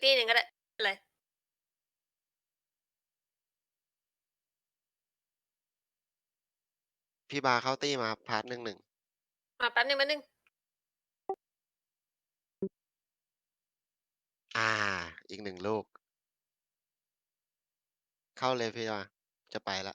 ที่หนึ่งก็ได้เลยพี่บาเข้าตี้มาพาร์ทหนึ่งหนึ่งมาแป๊บนึงแป๊บนึงอ่า อีกหนึ่งลูก เข้าเลยพี่บาจะไปละ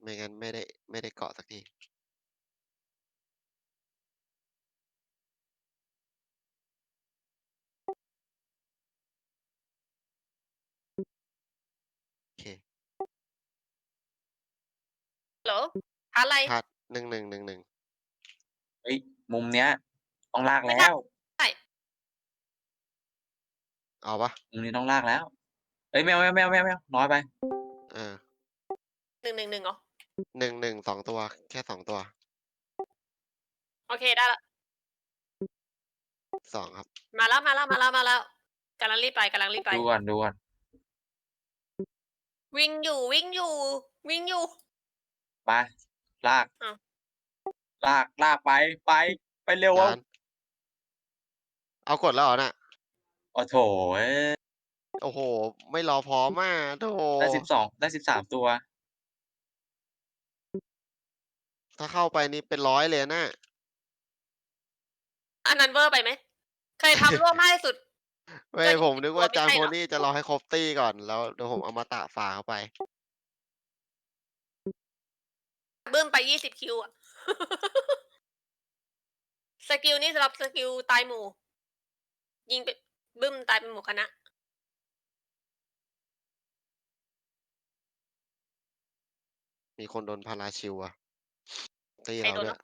ไม่งั้นไม่ได้ไม่ได้เกาะสักที เหรออะไรพาร์ทหนึ่งหนึ่งหนึ่งหนึ่งเฮ้ยมุมเนี้ย ต้องลากไม่ได้แล้ว เอาปะมุมนี้ต้องลากแล้วเอ้ยแมวแมวแมวแมวแมวน้อยไป เออหนึ่งหนึ่งหนึ่งเหรอ หนึ่งหนึ่งสองตัว แค่สองตัวโอเคได้ละ สองครับ มาแล้วมาแล้วมาแล้วมาแล้วกำลังรีบไปกำลังรีบไป ดูก่อนดูก่อนวิ่งอยู่วิ่งอยู่ วิ่งอยู่ ไปลาก อ้าว ลากลากไปไป ไปเร็วจาอะนเอากดแล้วเหรอน่ะ โอ้โถเอ้ยโอ้โห ไม่รอพร้อมอะโถได้สิบสองได้สิบสามตัว ถ้าเข้าไปนี่เป็นร้อยเลยน่ะอันนั้นเวอร์ไปไหม เคยทำร่วมมากที่สุดไม่ก็ผมนึกว่าไม่จานใช่โพเหรอนี่จะรอให้ครบตี้ก่อนแล้วเดี๋ยวผมเอามาตะฝาเข้าไป บึ้มไปยี่สิบคิวอะสกิลนี่สำหรับสกิลตายหมู่ ยิงไปบึ้มตายเป็นหมู่คณะมีคนโดนพาราชิวอะตีใครเราโดนด้วยวะ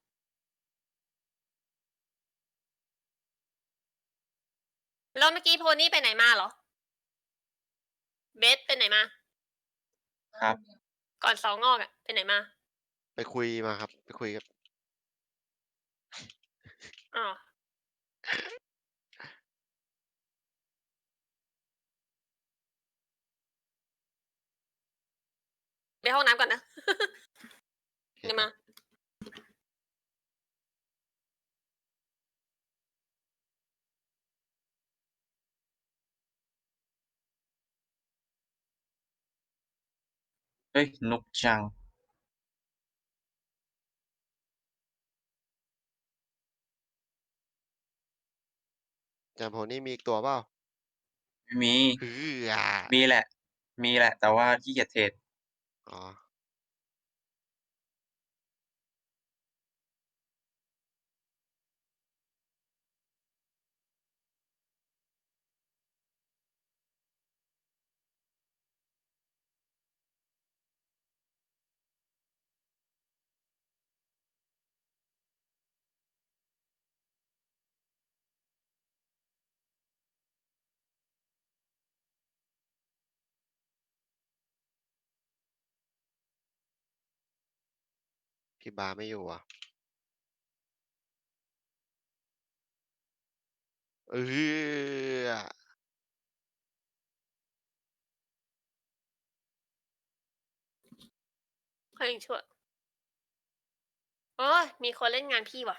แล้วเมื่อกี้โพนี่ไปไหนมาเหรอ เบสไปไหนมา ครับ ก่อนเสองอกอะไปไหนมา ไปคุยมาครับ ไปคุยกับอ๋อไปห้องน้ำก่อนนะ เดี๋ยวมาเฮ้ยนุกจัง จานโพนี่มีอีกตัวเปล่า ไม่มี ฮืออะมีแหละ มีแหละ แต่ว่าขี้เกียจเทรด อ๋อ พี่บาไม่อยู่อะเออค่อยชั่วโอ้ยมีคนเล่นงานพี่ว่ะ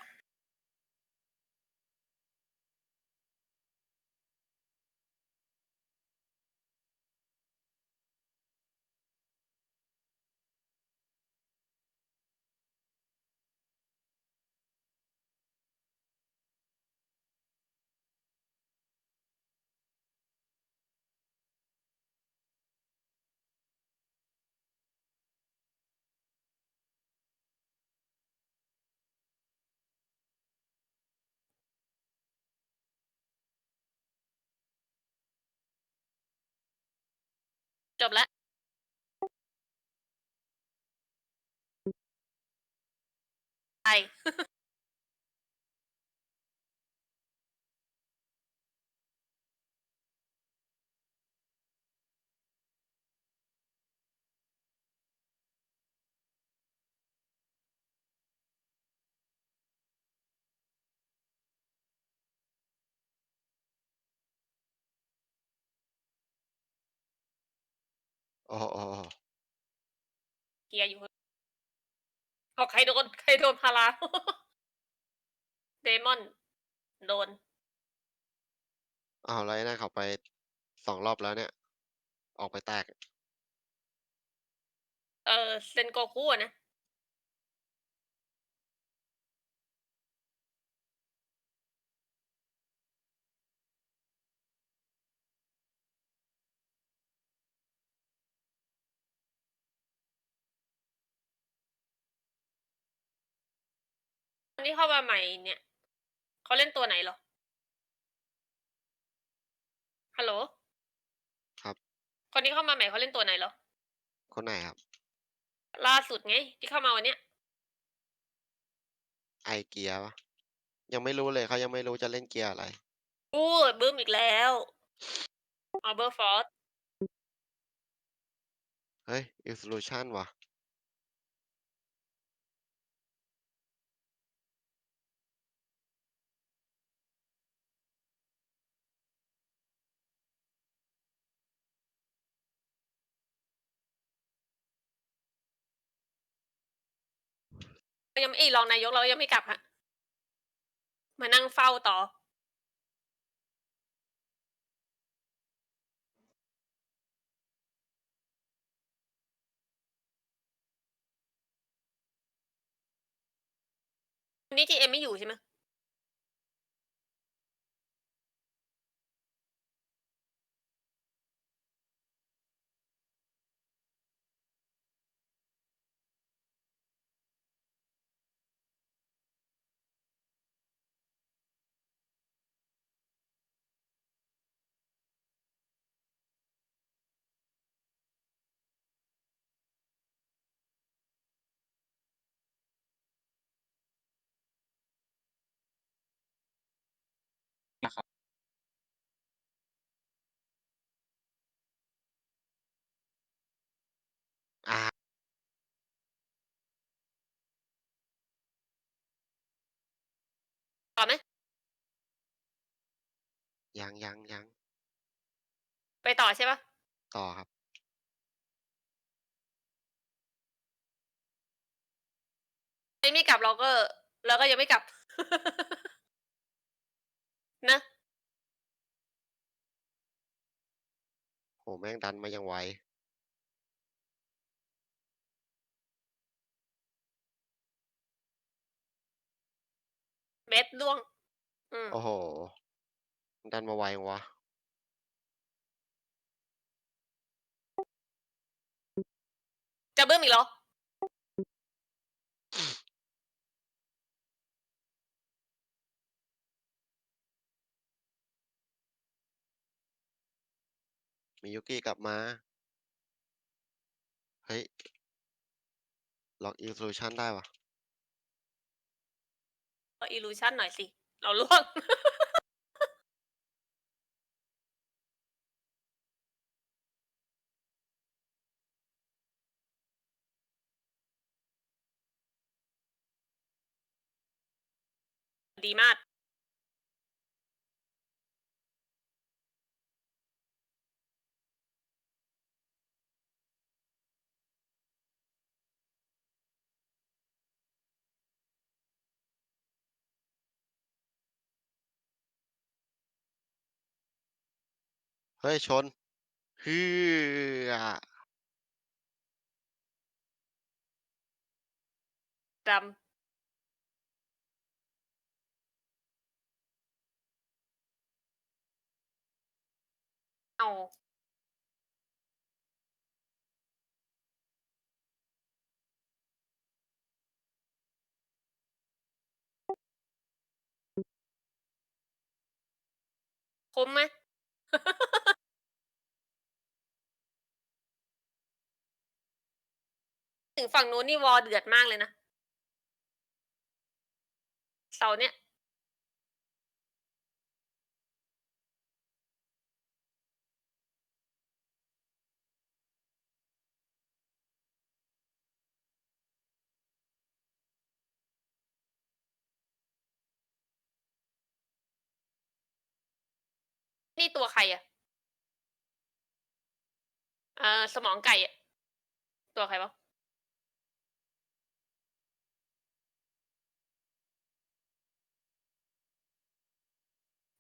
จบละไป โอ้โหโอ้โหเกียร์อยู่บอกใครโดนใครโดนพารา เดมอน โดน อ้าวแล้วไอ้นั่นเขาไปสองรอบแล้วเนี่ย ออกไปแตก เออเซนโกคุอะนะ คนที่เข้ามาใหม่เนี่ย เขาเล่นตัวไหนเหรอ ฮัลโหล ครับ คนที่เข้ามาใหม่เขาเล่นตัวไหนเหรอ คนไหนครับ ล่าสุดไง ที่เข้ามาวันเนี้ย ไอเกียร์ปะยังไม่รู้เลยเขายังไม่รู้จะเล่นเกียร์อะไรพูดบึ้มอีกแล้วออเบอร์ฟอร์สเฮ้ย อิล o ลูชันว่ะ ยังไม่เอ้ยรองนายกเรายังไม่กลับฮะมานั่งเฝ้าต่อ วันนี้จีเอ็มไม่อยู่ใช่ไหม อ่าต่อไหม ยังยังยังไปต่อใช่ปะต่อครับ ยังไม่กลับ เราก็ เราก็ยังไม่กลับ นะโหแม่งดันมายังไว เบสล่วง อืมโอ้โห ดันมาไวจังวะ จะบึ้มอีกเหรอมิยุกิกลับมา เฮ้ย ล็อกอิล o ลูชันได้วะ ก็อิลูชันหน่อยสิ เราล่วง ดีมาก เฮ้ยชนฮือดำเอาคุ้มไหม ถึงฝั่งนู้นนี่วอเดือดมากเลยนะเสาเนี่ยนี่ตัวใครอะเอ่อสมองไก่อะตัวใครวะ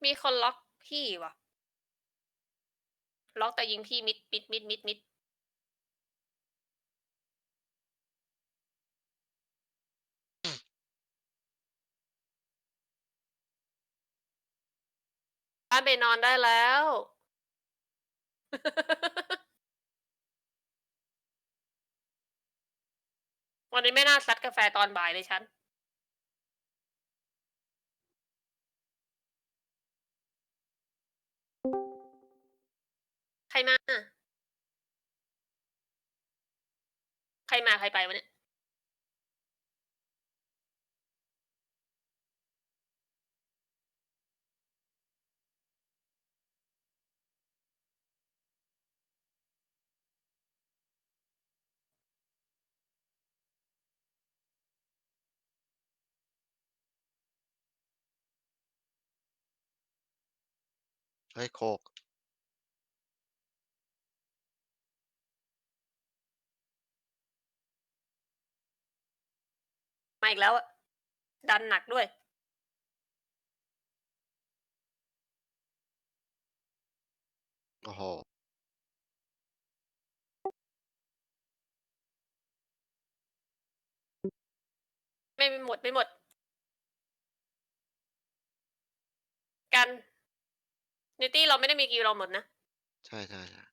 มีคนล็อกพี่ว่ะล็อกแต่ยิงพี่มิดมิดมิดมิดมิดบ้านไปนอนได้แล้ว วันนี้ไม่น่าซัดกาแฟตอนบ่ายเลยฉัน รมา ใครมาใครไปวะเนี่ย เฮ้ยโคก มาอีกแล้วอะดันหนักด้วย โอ้โห ไม่ไม่หมดไม่หมด กันนิตี้เราไม่ได้มีกิวเราหมดนะ ใช่ใช่ใช่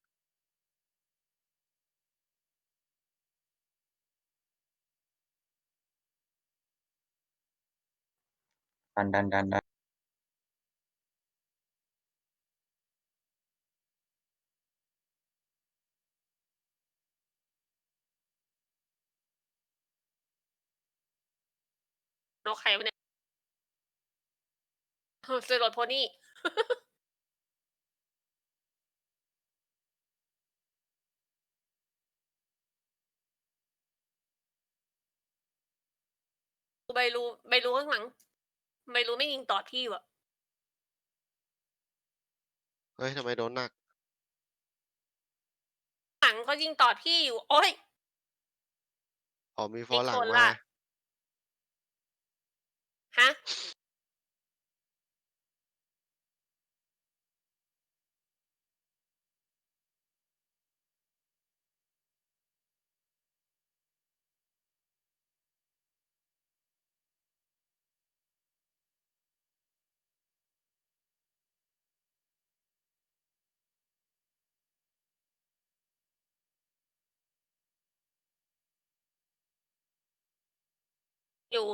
ดันดันดันดันนกใครวะเนี่ยเสือรถโพนี่ใบรูใบรูข้างหลัง ใบรูไม่ยิงต่อพี่วะเฮ้ยทำไมโดนหนัก หลังเขายิงต่อพี่อยู่ โอ้ย อ๋อมีฟอร์หลังคนมาละฮะ อยู่